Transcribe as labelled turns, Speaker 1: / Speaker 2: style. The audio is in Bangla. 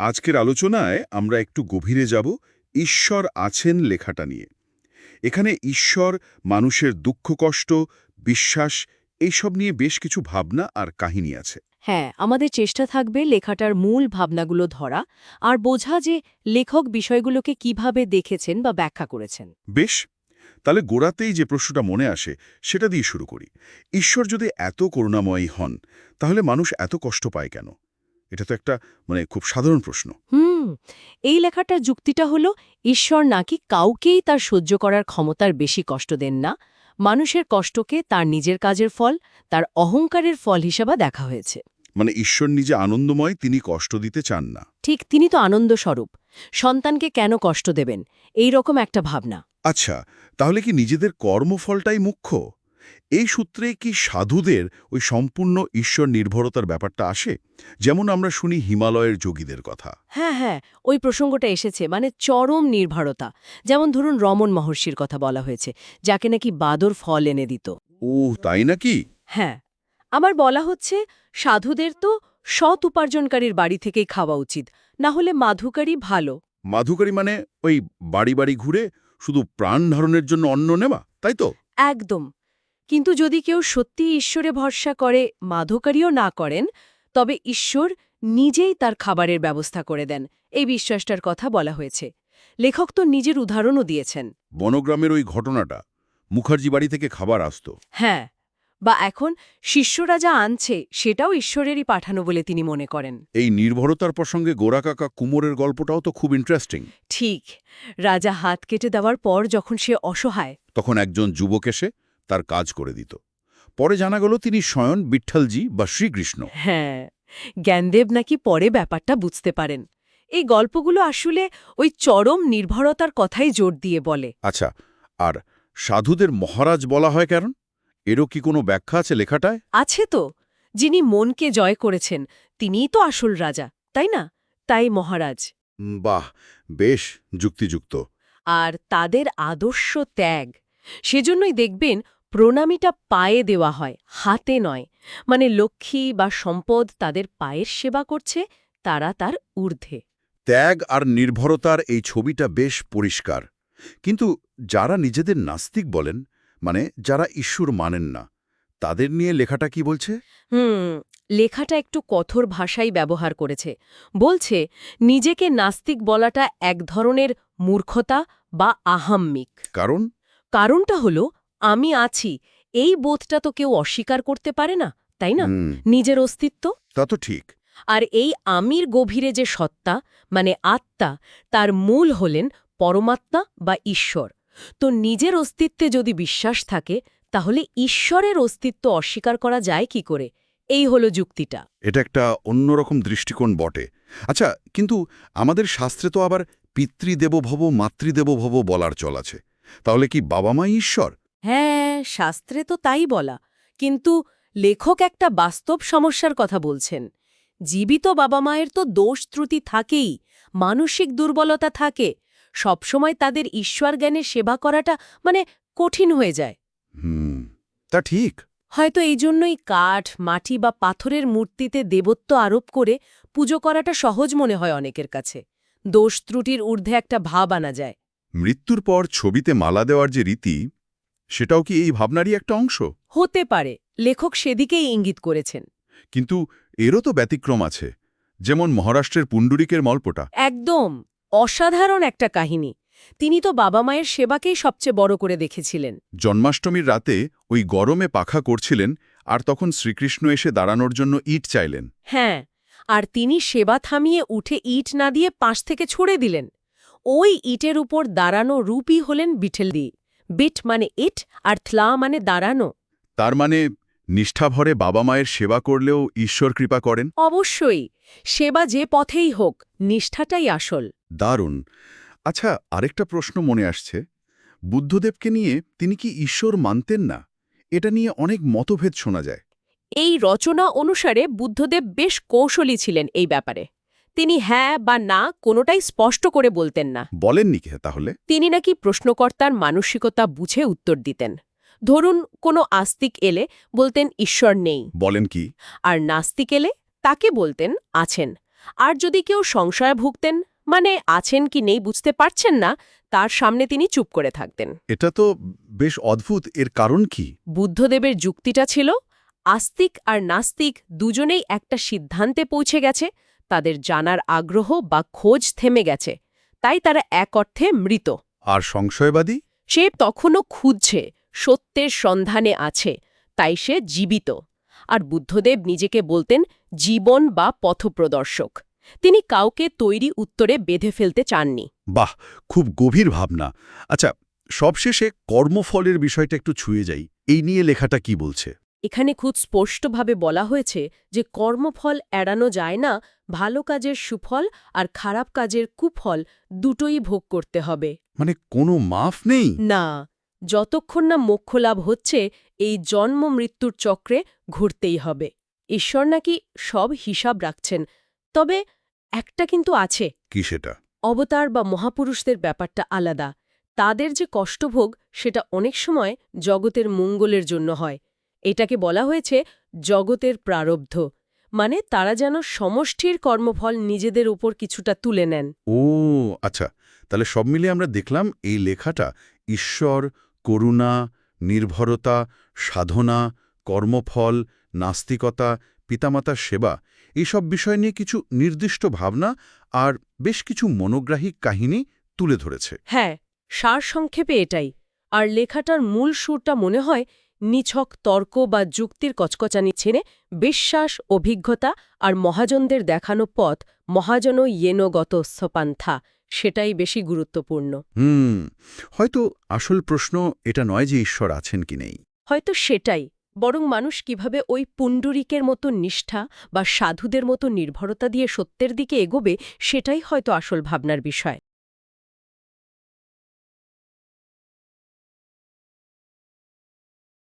Speaker 1: আজকের আলোচনায় আমরা একটু গভীরে যাব ঈশ্বর আছেন লেখাটা নিয়ে। এখানে ঈশ্বর মানুষের দুঃখ কষ্ট বিশ্বাস এইসব নিয়ে বেশ কিছু ভাবনা আর কাহিনী আছে।
Speaker 2: হ্যাঁ আমাদের চেষ্টা থাকবে লেখাটার মূল ভাবনাগুলো ধরা আর বোঝা যে লেখক বিষয়গুলোকে কীভাবে দেখেছেন বা ব্যাখ্যা করেছেন।
Speaker 1: বেশ তাহলে গোড়াতেই যে প্রশ্নটা মনে আসে সেটা দিয়ে শুরু করি। ঈশ্বর যদি এত করুণাময়ী হন তাহলে মানুষ এত কষ্ট পায় কেন? এটা তো একটা মানে খুব সাধারণ প্রশ্ন।
Speaker 2: হুম এই লেখাটার যুক্তিটা হলো ঈশ্বর নাকি কাউকেই তার সহ্য করার ক্ষমতার বেশি কষ্ট দেন না। মানুষের কষ্টকে তার নিজের কাজের ফল তার অহংকারের ফল হিসাবে দেখা হয়েছে।
Speaker 1: মানে ঈশ্বর নিজে আনন্দময় তিনি কষ্ট দিতে চান না।
Speaker 2: ঠিক তিনি তো আনন্দস্বরূপ। সন্তানকে কেন কষ্ট দেবেন? এই রকম একটা ভাবনা।
Speaker 1: আচ্ছা তাহলে কি নিজেদের কর্মফলটাই মুখ্য? এই সূত্রে কি সাধুদের ওই সম্পূর্ণ ঈশ্বর নির্ভরতার ব্যাপারটা আসে? যেমন আমরা শুনি হিমালয়ের যোগীদের কথা।
Speaker 2: হ্যাঁ হ্যাঁ ওই প্রসঙ্গটা এসেছে মানে চরম নির্ভরতা। যেমন ধরুন রমন মহর্ষির কথা বলা হয়েছে যাকে নাকি বাদর ফল এনে দিত।
Speaker 1: ও তাই নাকি?
Speaker 2: হ্যাঁ আমার বলা হচ্ছে সাধুদের তো সৎ উপার্জনকারীর বাড়ি থেকেই খাওয়া উচিত না হলে মাধুকারী ভালো।
Speaker 1: মাধুকারী মানে ওই বাড়ি বাড়ি ঘুরে শুধু প্রাণ ধারণের জন্য অন্ন নেওয়া তাই তো?
Speaker 2: একদম। কিন্তু যদি কেউ সত্যি ঈশ্বরে ভরসা করে মাধকারীও না করেন তবে ঈশ্বর নিজেই তার খাবারের ব্যবস্থা করে দেন। এই বিশ্বাসটার কথা বলা হয়েছে। লেখক তো নিজের উদাহরণও দিয়েছেন।
Speaker 1: বনগ্রামের ওই ঘটনাটা মুখার্জি বাড়ি থেকে খাবার আসতো।
Speaker 2: হ্যাঁ বা এখন শিষ্যরা যা আনছে সেটাও ঈশ্বরেরই পাঠানো বলে তিনি মনে করেন।
Speaker 1: এই নির্ভরতার প্রসঙ্গে গোরা কাকা কুমোরের গল্পটাও তো খুব ইন্টারেস্টিং
Speaker 2: ঠিক রাজা হাত কেটে দেওয়ার পর যখন সে অসহায়
Speaker 1: তখন একজন যুবক এসে তার কাজ করে দিত। পরে জানা গেল তিনি স্বয়ন বিঠ্ঠলজি বা শ্রীকৃষ্ণ।
Speaker 2: হ্যাঁ জ্ঞানদেব নাকি পরে ব্যাপারটা বুঝতে পারেন। এই গল্পগুলো আসলে ওই চরম নির্ভরতার কথাই জোর দিয়ে বলে।
Speaker 1: আচ্ছা আর সাধুদের মহারাজ বলা হয় কারণ এরও কি কোনো ব্যাখ্যা আছে লেখাটায়?
Speaker 2: আছে তো যিনি মনকে জয় করেছেন তিনিই তো আসল রাজা তাই না? তাই মহারাজ।
Speaker 1: বাহ বেশ যুক্তিযুক্ত।
Speaker 2: আর তাদের আদর্শ ত্যাগ সেজন্যই দেখবেন প্রণামীটা পায়ে দেওয়া হয় হাতে নয়। মানে লক্ষ্মী বা সম্পদ তাদের পায়ের সেবা করছে তারা তার ঊর্ধ্বে।
Speaker 1: ত্যাগ আর নির্ভরতার এই ছবিটা বেশ পরিষ্কার। কিন্তু যারা নিজেদের নাস্তিক বলেন মানে যারা ঈশ্বর মানেন না তাদের নিয়ে লেখাটা কি বলছে?
Speaker 2: হুম লেখাটা একটু কঠোর ভাষাই ব্যবহার করেছে। বলছে নিজেকে নাস্তিক বলাটা এক ধরনের মূর্খতা বা আহাম্মিক।
Speaker 1: কারণ?
Speaker 2: কারণটা হলো আমি আছি। এই বোধটা তো কেউ অস্বীকার করতে পারে না তাই না? নিজের অস্তিত্ব।
Speaker 1: তা তো ঠিক।
Speaker 2: আর এই আমির গভীরে যে সত্তা মানে আত্মা তার মূল হলেন পরমাত্মা বা ঈশ্বর। তো নিজের অস্তিত্বে যদি বিশ্বাস থাকে তাহলে ঈশ্বরের অস্তিত্ব অস্বীকার করা যায় কি করে? এই হলো যুক্তিটা।
Speaker 1: এটা একটা অন্যরকম দৃষ্টিকোণ বটে। আচ্ছা কিন্তু আমাদের শাস্ত্রে তো আবার পিতৃদেবভব মাতৃদেবভব বলার চল আছে। তাহলে কি বাবা মা ঈশ্বর?
Speaker 2: হ্যাঁ শাস্ত্রে তো তাই বলা। কিন্তু লেখক একটা বাস্তব সমস্যার কথা বলছেন। জীবিত বাবা মায়ের তো দোষ ত্রুটি থাকেই মানসিক দুর্বলতা থাকে। সবসময় তাদের ঈশ্বর জ্ঞানে সেবা করাটা মানে কঠিন হয়ে যায়।
Speaker 1: হুম তা ঠিক।
Speaker 2: হয়তো এই জন্যই কাঠ মাটি বা পাথরের মূর্তিতে দেবত্ব আরোপ করে পুজো করাটা সহজ মনে হয় অনেকের কাছে। দোষ ত্রুটির ঊর্ধ্বে একটা ভাব আনা যায়।
Speaker 1: মৃত্যুর পর ছবিতে মালা দেওয়ার যে রীতি সেটাও কি এই ভাবনারই একটা অংশ?
Speaker 2: হতে পারে। লেখক সেদিকেই ইঙ্গিত করেছেন।
Speaker 1: কিন্তু এরও তো ব্যতিক্রম আছে যেমন মহারাষ্ট্রের পুণ্ডুরিকের মল্পটা।
Speaker 2: একদম অসাধারণ একটা কাহিনী। তিনি তো বাবা মায়ের সেবাকেই সবচেয়ে বড় করে দেখেছিলেন।
Speaker 1: জন্মাষ্টমীর রাতে ওই গরমে পাখা করছিলেন আর তখন শ্রীকৃষ্ণ এসে দাঁড়ানোর জন্য ইট চাইলেন।
Speaker 2: হ্যাঁ আর তিনি সেবা থামিয়ে উঠে ইট না দিয়ে পাশ থেকে ছুড়ে দিলেন। ওই ইটের উপর দাঁড়ানো রূপই হলেন বিঠেলদি। বিট মানে ইট আর থ্লা মানে দাঁড়ানো।
Speaker 1: তার মানে নিষ্ঠাভরে বাবা মায়ের সেবা করলেও ঈশ্বর কৃপা করেন?
Speaker 2: অবশ্যই। সেবা যে পথেই হোক নিষ্ঠাটাই আসল।
Speaker 1: দারুণ। আচ্ছা আরেকটা প্রশ্ন মনে আসছে। বুদ্ধদেবকে নিয়ে তিনি কি ঈশ্বর মানতেন না? এটা নিয়ে অনেক মতভেদ শোনা যায়।
Speaker 2: এই রচনা অনুসারে বুদ্ধদেব বেশ কৌশলী ছিলেন এই ব্যাপারে। তিনি হ্যাঁ বা না কোনোটাই স্পষ্ট করে বলতেন না।
Speaker 1: বলেননি কে তাহলে?
Speaker 2: তিনি নাকি প্রশ্নকর্তার মানসিকতা বুঝে উত্তর দিতেন। ধরুন কোনো আস্তিক এলে বলতেন ঈশ্বর নেই।
Speaker 1: বলেন কি?
Speaker 2: আর নাস্তিক এলে তাকে বলতেন আছেন। আর যদি কেউ সংশয়ে ভুগতেন মানে আছেন কি নেই বুঝতে পারছেন না তার সামনে তিনি চুপ করে থাকতেন।
Speaker 1: এটা তো বেশ অদ্ভুত এর কারণ কি?
Speaker 2: বুদ্ধদেবের যুক্তিটা ছিল আস্তিক আর নাস্তিক দুজনেই একটা সিদ্ধান্তে পৌঁছে গেছে তাদের জানার আগ্রহ বা খোঁজ থেমে গেছে তাই তারা এক অর্থে মৃত।
Speaker 1: আর সংশয়বাদী?
Speaker 2: সে তখনও খুঁজছে সত্যের সন্ধানে আছে তাই সে জীবিত। আর বুদ্ধদেব নিজেকে বলতেন জীবন বা পথপ্রদর্শক। তিনি কাউকে তৈরি উত্তরে বেঁধে ফেলতে চাননি।
Speaker 1: বাহ খুব গভীর ভাবনা। আচ্ছা সবশেষে কর্মফলের বিষয়টা একটু ছুঁয়ে যাই। এই নিয়ে লেখাটা কি বলছে?
Speaker 2: এখানে খুব স্পষ্টভাবে বলা হয়েছে যে কর্মফল এড়ানো যায় না ভালো কাজের সুফল আর খারাপ কাজের কুফল দুটোই ভোগ করতে হবে।
Speaker 1: মানে কোনো মাফ নেই?
Speaker 2: না যতক্ষণ না মোক্ষলাভ হচ্ছে এই জন্ম মৃত্যুর চক্রে ঘুরতেই হবে। ঈশ্বর নাকি সব হিসাব রাখছেন। তবে একটা কিন্তু আছে।
Speaker 1: কি সেটা?
Speaker 2: অবতার বা মহাপুরুষদের ব্যাপারটা আলাদা। তাদের যে কষ্টভোগ সেটা অনেক সময় জগতের মঙ্গলের জন্য হয়। এটাকে বলা হয়েছে জগতের প্রারব্ধ মানে তারা যেন সমষ্টির কর্মফল নিজেদের উপর কিছুটা তুলে নেন।
Speaker 1: ও আচ্ছা তাহলে সব মিলে আমরা দেখলাম এই লেখাটা ঈশ্বর করুণা নির্ভরতা সাধনা কর্মফল নাস্তিকতা পিতামাতার সেবা এইসব বিষয় নিয়ে কিছু নির্দিষ্ট ভাবনা আর বেশ কিছু মনোগ্রাহী কাহিনী তুলে ধরেছে।
Speaker 2: হ্যাঁ সারসংক্ষেপে এটাই আর লেখাটার মূল সুরটা মনে হয় নিছক তর্ক বা যুক্তির কচকচানি ছেড়ে বিশ্বাস অভিজ্ঞতা আর মহাজনদের দেখানো পথ মহাজন ইয়েনগত স্থপান্থা সেটাই বেশি গুরুত্বপূর্ণ।
Speaker 1: হুম হয়তো আসল প্রশ্ন এটা নয় যে ঈশ্বর আছেন কি নেই।
Speaker 2: হয়তো সেটাই বরং মানুষ কীভাবে ওই পুণ্ডরিকের মতো নিষ্ঠা বা সাধুদের মতো নির্ভরতা দিয়ে সত্যের দিকে এগোবে সেটাই হয়তো আসল ভাবনার বিষয়।